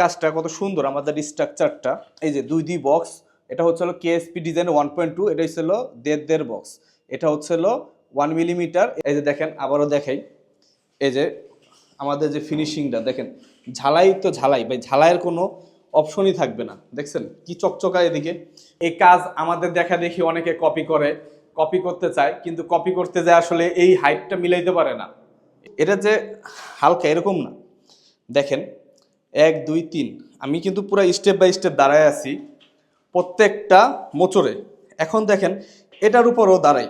কাজটা কত সুন্দর আমাদের স্ট্রাকচারটা এই যে দুই দুই বক্স এটা হচ্ছে হলো KSP design one point two এটা হচ্ছে হলো দেড় দেড় বক্স এটা হচ্ছে হলো ওয়ান মিলিমিটার এই যে দেখেন আবারও দেখাই, এই যে আমাদের যে ফিনিশিংটা দেখেন, ঝালাই তো ঝালাই, ভাই, ঝালাইয়ের কোনো অপশনই থাকবে না, দেখছেন? কি চকচকা এদিকে। এই কাজ আমাদের দেখা দেখি অনেকে কপি করে কপি করতে চায়, কিন্তু কপি করতে যায় আসলে এই হাইটটা মিলাইতে পারে না। এটা যে হালকা এরকম না। দেখেন এক, দুই, তিন। আমি কিন্তু পুরো স্টেপ বাই স্টেপ দাঁড়ায় আছি প্রত্যেকটা মোচরে এখন দেখেন, এটার উপরও দাঁড়াই।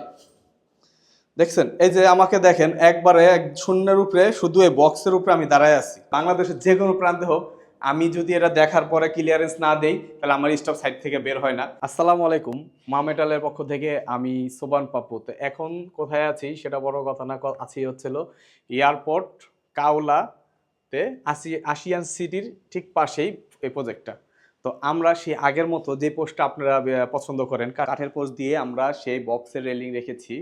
দেখছেন? এই যে আমাকে দেখেন, একবারে এক শূন্যের উপরে, শুধু এই বক্সের উপরে আমি দাঁড়ায় আছি। বাংলাদেশের যে কোনো প্রান্তে হোক, আমি যদি এটা দেখার পরে ক্লিয়ারেন্স না দেই, তাহলে আমার স্টপ সাইড থেকে বের হয় না। আসসালামু আলাইকুম। মা মেটালের পক্ষ থেকে আমি সোবান পাপ্পু। তো এখন কোথায় আছি, সেটা বড় কথা না, আছি হচ্ছিল এয়ারপোর্ট কাউলাতে আসি আশিয়ান সিটির ঠিক পাশেই এই প্রজেক্টটা তো আমরা সেই আগের মতো যে পোস্টটা আপনারা পছন্দ করেন কাঠের পোস্ট দিয়ে আমরা সেই বক্সের রেলিং রেখেছি।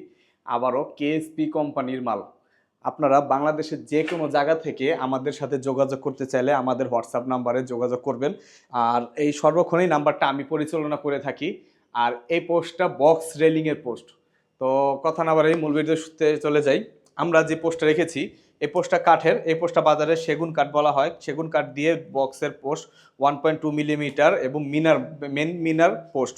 আবারও কেএসপি কোম্পানির মাল। আপনারা বাংলাদেশের যে কোনো জায়গা থেকে আমাদের সাথে যোগাযোগ করতে চাইলে আমাদের হোয়াটসঅ্যাপ নাম্বারে যোগাযোগ করবেন। আর এই সর্বক্ষণেই নাম্বারটা আমি পরিচালনা করে থাকি। আর এই পোস্টটা বক্স রেলিংয়ের পোস্ট তো কথা না বাড়াই মূল সূত্রে চলে যাই। আমরা যে পোস্টটা রেখেছি এই পোস্টটা কাঠের, এই পোস্টটা বাজারে সেগুন কাঠ বলা হয়। সেগুন কাঠ দিয়ে বক্সের post one point two millimetre এবং মিনার, মেন মিনার পোস্ট।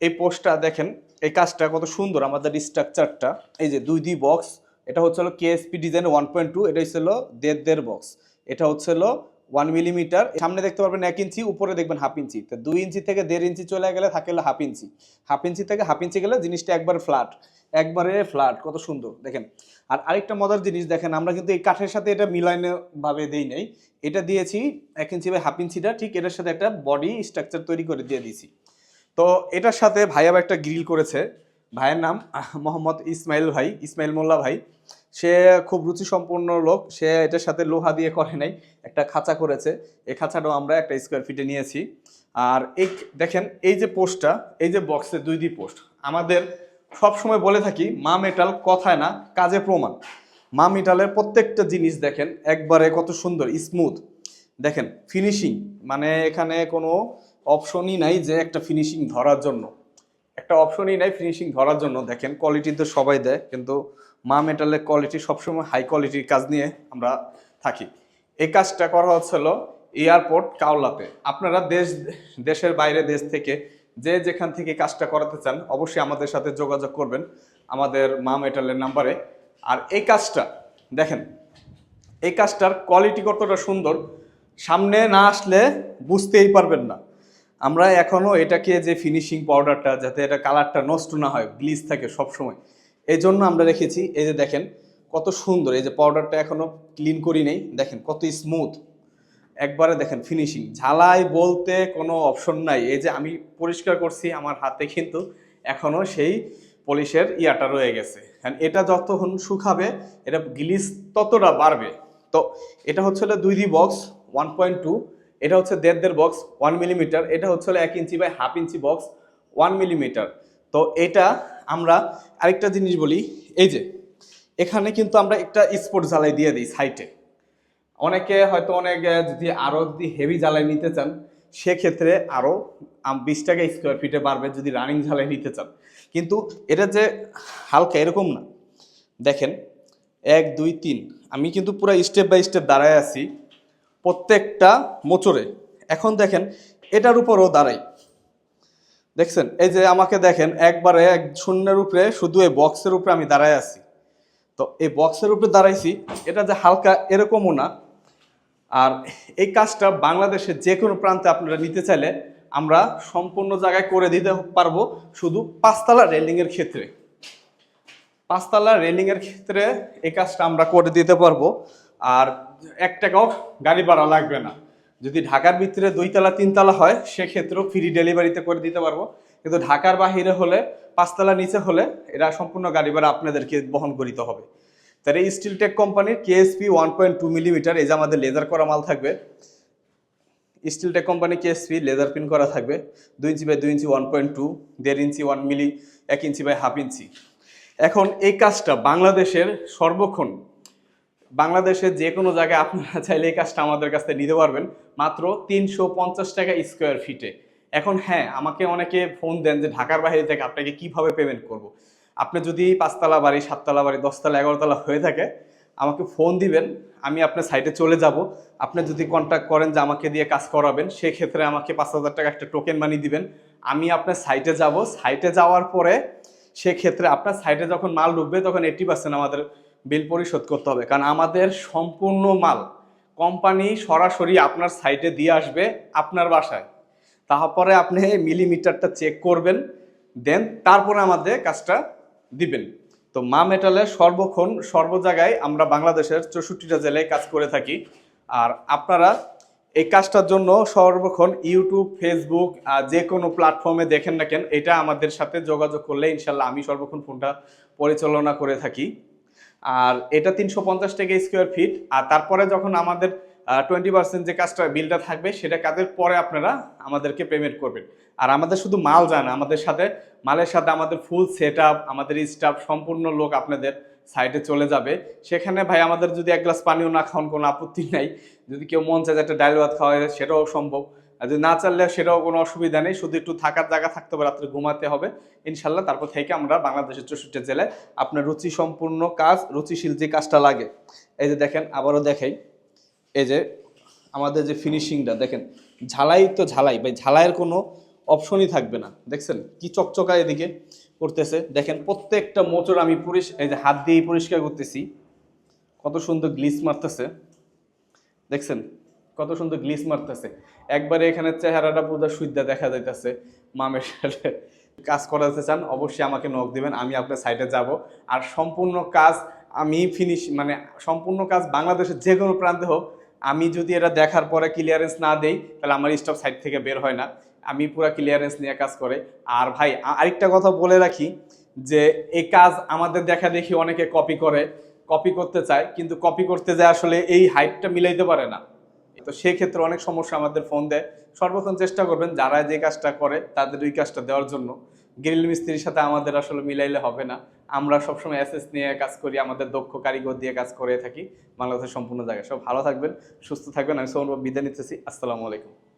এই পোস্টটা দেখেন, এই কাজটা কত সুন্দর আমাদের স্ট্রাকচারটা। এই যে দুই দুই বক্স, এটা হচ্ছে হলো KSP design one point two, এটা হচ্ছে হলো দেড় দেড় বক্স। এটা হচ্ছে হলো ওয়ান মিলিমিটার, সামনে দেখতে পারবেন এক ইঞ্চি, উপরে দেখবেন হাফ ইঞ্চি। তো দুই ইঞ্চি থেকে দেড় ইঞ্চি চলে গেলে থাকে হাফ ইঞ্চি। হাফ ইঞ্চি থেকে হাফ ইঞ্চি গেলে জিনিসটা একবার ফ্ল্যাট একবারে ফ্ল্যাট কত সুন্দর, দেখেন। আর আরেকটা মজার জিনিস দেখেন, আমরা কিন্তু এই কাঠের সাথে এটা মিলাইনে ভাবে দেই নাই। এটা দিয়েছি এক ইঞ্চি বাই হাফ ইঞ্চিটা, ঠিক এটার সাথে একটা বডি স্ট্রাকচার তৈরি করে দিয়ে দিয়েছি। তো এটার সাথে ভাই আবার একটা গ্রিল করেছে। ভাইয়ের নাম মোহাম্মদ ইসমাইল ভাই, ইসমাইল মোল্লা ভাই। সে খুব রুচি সম্পন্ন লোক, সে এটার সাথে লোহা দিয়ে করে নাই, একটা খাঁচা করেছে। এই খাঁচাটাও আমরা একটা স্কোয়ার ফিটে নিয়েছি। আর এই দেখেন, এই যে পোস্টটা, এই যে বক্সে দুই দুই পোস্ট, আমাদের সব সময় বলে থাকি, মা মেটাল কথায় না, কাজে প্রমাণ। মা মেটালের প্রত্যেকটা জিনিস দেখেন, একবারে কত সুন্দর স্মুথ দেখেন ফিনিশিং মানে এখানে কোনো অপশনই নাই যে একটা ফিনিশিং ধরার জন্য। একটা অপশনই নাই ফিনিশিং ধরার জন্য। দেখেন কোয়ালিটি তো সবাই দেয়, কিন্তু মা মেটালের কোয়ালিটি সবসময় হাই কোয়ালিটির কাজ নিয়ে আমরা থাকি। এই কাজটা করা হচ্ছিল এয়ারপোর্ট কাওলাতে। আপনারা দেশ, দেশের বাইরে, দেশ থেকে যে যেখান থেকে কাজটা করাতে চান, অবশ্যই আমাদের সাথে যোগাযোগ করবেন আমাদের মা মেটালের নাম্বারে আর এই কাজটা, দেখেন, এই কাজটার কোয়ালিটি কতটা সুন্দর, সামনে না আসলে বুঝতেই পারবেন না। আমরা এখনও এটাকে যে ফিনিশিং পাউডারটা যাতে এটা কালারটা নষ্ট না হয় ব্লিচ থাকে সবসময়, এই জন্য আমরা রেখেছি। এই যে দেখেন, কত সুন্দর, এই যে পাউডারটা এখনও ক্লিন করি নেই, দেখেন কত স্মুথ একবারে দেখেন ফিনিশিং ঝালাই বলতে কোনো অপশন নাই। এই যে আমি পরিষ্কার করছি আমার হাতে কিন্তু এখনও সেই পলিশের ইয়াটা রয়ে গেছে। কারণ এটা যতক্ষণ শুকাবে, এটা গ্লিস ততটা বাড়বে। তো এটা হচ্ছে দুই দুই বক্স ওয়ান পয়েন্ট টু এটা হচ্ছে দেড় দেড় বক্স ওয়ান মিলিমিটার এটা হচ্ছে এক inch by half inch box one millimetre তো এটা আমরা আরেকটা জিনিস বলি, এই যে, এখানে কিন্তু আমরা একটা স্পোর্ট জ্বালাই দিয়ে দিই সাইটে অনেকে হয়তো অনেক যদি আরও যদি হেভি জ্বালাই নিতে চান, সেক্ষেত্রে আরও বিশ টাকা স্কোয়ার ফিটে বাড়বে যদি রানিং জ্বালাই নিতে চান। কিন্তু এটা যে হালকা এরকম না। দেখেন, এক, দুই, তিন। আমি কিন্তু পুরো স্টেপ বাই স্টেপ দাঁড়ায় আছি। প্রত্যেকটা মোচরে এখন দেখেন, এটার উপরও দাঁড়াই। দেখছেন? এই যে আমাকে দেখেন, একবারে এক শূন্যের উপরে শুধু এই বক্সের উপরে আমি দাঁড়ায় আছি। তো এই বক্সের উপরে দাঁড়াইছি, এটা যে হালকা এরকমও না। আর এই কাজটা বাংলাদেশের যে কোনো প্রান্তে আপনারা নিতে চাইলে আমরা সম্পূর্ণ জায়গায় করে দিতে পারব শুধু পাঁচতলা রেলিংয়ের ক্ষেত্রে। পাঁচতলা রেলিংয়ের ক্ষেত্রে এই কাজটা আমরা করে দিতে পারব। আর এক টাকাও গাড়ি ভাড়া লাগবে না। যদি ঢাকার ভিতরে দুইতলা, তিনতলা হয়, সেক্ষেত্রেও ফ্রি ডেলিভারিতে করে দিতে পারব। কিন্তু ঢাকার বাহিরে হলে, পাঁচতলা নিচে হলে, এরা সম্পূর্ণ গাড়ি ভাড়া আপনাদেরকে বহন করিতে হবে। তার এই স্টিল টেক কোম্পানির KSP one point two millimetre এই যে আমাদের লেজার করা মাল থাকবে steel tech company KSP laser pin করা থাকবে, দুই ইঞ্চি বাই দুই ইঞ্চি ওয়ান পয়েন্ট টু দেড় ইঞ্চি ওয়ান মিলি এক ইঞ্চি বাই হাফ ইঞ্চি। এখন এই কাজটা বাংলাদেশের সর্বক্ষণ বাংলাদেশে যে কোনো জায়গায় আপনারা চাইলে এই কাজটা আমাদের কাছ থেকে নিতে পারবেন। মাত্র তিনশো পঞ্চাশ টাকা স্কোয়ার ফিটে এখন হ্যাঁ আমাকে অনেকে ফোন দেন যে ঢাকার বাইরে থেকে আপনাকে কীভাবে পেমেন্ট করব। আপনি যদি পাঁচতলা বাড়ি, সাততলা বাড়ি, দশতলা, এগারোতলা হয়ে থাকে, আমাকে ফোন দিবেন, আমি আপনার সাইটে চলে যাব। আপনি যদি কন্ট্যাক্ট করেন যে আমাকে দিয়ে কাজ করাবেন, সেক্ষেত্রে আমাকে পাঁচ হাজার টাকা একটা টোকেন মানি দিবেন। আমি আপনার সাইটে যাব। সাইটে যাওয়ার পরে সেক্ষেত্রে আপনার সাইটে যখন মাল ঢুকবে, তখন এইটি পার্সেন্ট আমাদের বিল পরিশোধ করতে হবে। কারণ আমাদের সম্পূর্ণ মাল কোম্পানি সরাসরি আপনার সাইটে দিয়ে আসবে আপনার বাসায়। তারপরে আপনি মিলিমিটারটা চেক করবেন, দেন তারপরে আমাদের কাজটা দিবেন। তো মা মেটালের সর্বক্ষণ, সর্ব জায়গায় আমরা বাংলাদেশের চৌষট্টিটা জেলায় কাজ করে থাকি। আর আপনারা এই কাজটার জন্য সর্বক্ষণ ইউটিউব ফেসবুক যে কোনো প্ল্যাটফর্মে দেখেন না কেন, এটা আমাদের সাথে যোগাযোগ করলে ইনশাল্লাহ আমি সর্বক্ষণ ফোনটা পরিচালনা করে থাকি। আর এটা তিনশো পঞ্চাশ টাকা স্কোয়ার ফিট আর তারপরে যখন আমাদের টোয়েন্টি পার্সেন্ট যে কাজটা বিলটা থাকবে, সেটা কাজের পরে আপনারা আমাদেরকে পেমেন্ট করবেন। আর আমাদের শুধু মাল যায় না, আমাদের সাথে, মালের সাথে আমাদের ফুল সেট আমাদের স্টাফ সম্পূর্ণ লোক আপনাদের সাইডে চলে যাবে। সেখানে ভাই আমাদের যদি এক গ্লাস পানিও না খাওয়ান, কোনো আপত্তি নাই। যদি কেউ মন চায় একটা ডাইল ভাত খাওয়া সেটাও সম্ভব। আর যদি না চাললে সেটাও কোনো অসুবিধা নেই। শুধু একটু থাকার জায়গা থাকতে হবে, রাত্রে ঘুমাতে হবে। ইনশাল্লাহ তারপর থেকে আমরা বাংলাদেশের চৌষট্টি জেলায় আপনার রুচি সম্পূর্ণ কাজ, রুচিশীল যে কাজটা লাগে। এই যে দেখেন, আবারও দেখাই। এই যে আমাদের যে ফিনিশিংটা দেখেন, ঝালাই তো ঝালাই, ভাই, ঝালাইয়ের কোনো অপশনই থাকবে না। দেখছেন, কি চকচকা এদিকে করতেছে। দেখেন, প্রত্যেকটা মোচর আমি পরিষ, এই যে হাত দিয়েই পরিষ্কার করতেছি। কত সুন্দর গ্লিস মারতেছে। দেখছেন কত সুন্দর গ্লিস মারতেছে। একবারে এখানে চেহারাটা পুরো সুইদা দেখা যাইতেছে। মামের সাথে কাজ করাতে চান, অবশ্যই আমাকে নক দিবেন, আমি আপনার সাইটে যাব। আর সম্পূর্ণ কাজ আমি ফিনিশ মানে সম্পূর্ণ কাজ বাংলাদেশের যে কোনো প্রান্তে হোক, আমি যদি এটা দেখার পরে ক্লিয়ারেন্স না দেই, তাহলে আমার স্টপ সাইট থেকে বের হয় না। আমি পুরো ক্লিয়ারেন্স নিয়ে কাজ করে। আর ভাই আরেকটা কথা বলে রাখি যে, এই কাজ আমাদের দেখা দেখি অনেকে কপি করে কপি করতে চায়, কিন্তু কপি করতে যায় আসলে এই হাইটটা মিলাইতে পারে না। তো সেক্ষেত্রে অনেক সমস্যা আমাদের ফোন দেয়। সর্বক্ষণ চেষ্টা করবেন যারা যে কাজটা করে তাদের ওই কাজটা দেওয়ার জন্য। গ্রিল মিস্ত্রির সাথে আমাদের আসলে মিলাইলে হবে না। আমরা সবসময় অ্যাসেস নিয়ে কাজ করি, আমাদের দক্ষ কারিগর দিয়ে কাজ করে থাকি। বাংলাদেশের সম্পূর্ণ জায়গায় সব ভালো থাকবেন, সুস্থ থাকবেন। আমি সৌরভ, বিদায় নিতেছি। আসসালামু আলাইকুম।